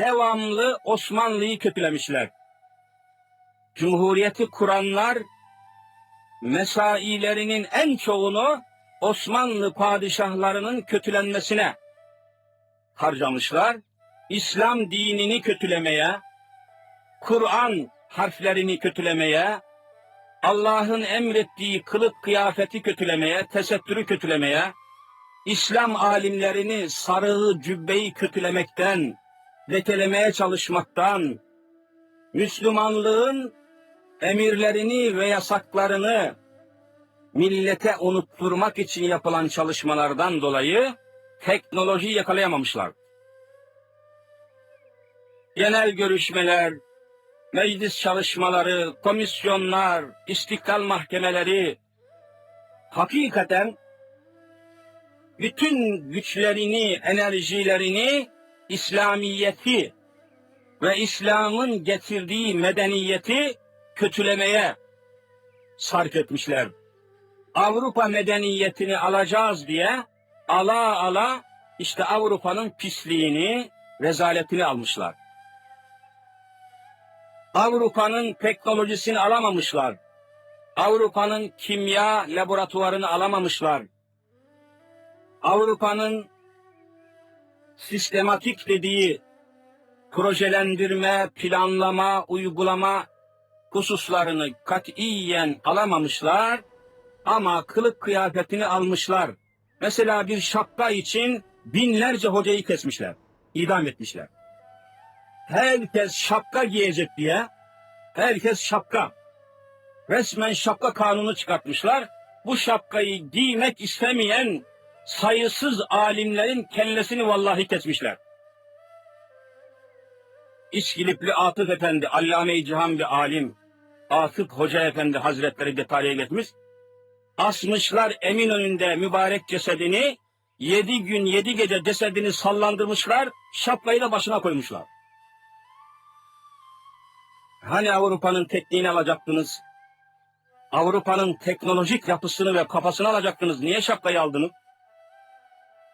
devamlı Osmanlı'yı kötülemişler. Cumhuriyeti kuranlar mesailerinin en çoğunu Osmanlı padişahlarının kötülenmesine harcamışlar. İslam dinini kötülemeye, Kur'an harflerini kötülemeye, Allah'ın emrettiği kılık kıyafeti kötülemeye, tesettürü kötülemeye, İslam alimlerini sarığı cübbeyi kötülemekten, lekelemeye çalışmaktan, Müslümanlığın emirlerini ve yasaklarını millete unutturmak için yapılan çalışmalardan dolayı teknolojiyi yakalayamamışlar. Genel görüşmeler, meclis çalışmaları, komisyonlar, istiklal mahkemeleri hakikaten bütün güçlerini, enerjilerini İslamiyeti ve İslam'ın getirdiği medeniyeti kötülemeye sarf etmişler. Avrupa medeniyetini alacağız diye ala ala işte Avrupa'nın pisliğini, rezaletini almışlar. Avrupa'nın teknolojisini alamamışlar. Avrupa'nın kimya laboratuvarını alamamışlar. Avrupa'nın sistematik dediği projelendirme, planlama, uygulama hususlarını katiyen alamamışlar ama kılık kıyafetini almışlar. Mesela bir şapka için binlerce hocayı kesmişler, idam etmişler. Herkes şapka giyecek diye, herkes şapka. Resmen şapka kanunu çıkartmışlar. Bu şapkayı giymek istemeyen sayısız alimlerin kellesini vallahi kesmişler. İçkilipli Atıf Efendi, Allame-i Cihan bir alim, Atıf Hoca Efendi Hazretleri detaya geçmiş. Asmışlar Eminönü'nde mübarek cesedini, yedi gün yedi gece cesedini sallandırmışlar, şapkayı da başına koymuşlar. Hani Avrupa'nın tekniğini alacaktınız? Avrupa'nın teknolojik yapısını ve kafasını alacaktınız. Niye şapkayı aldınız?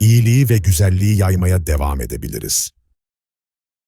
iyiliği ve güzelliği yaymaya devam edebiliriz.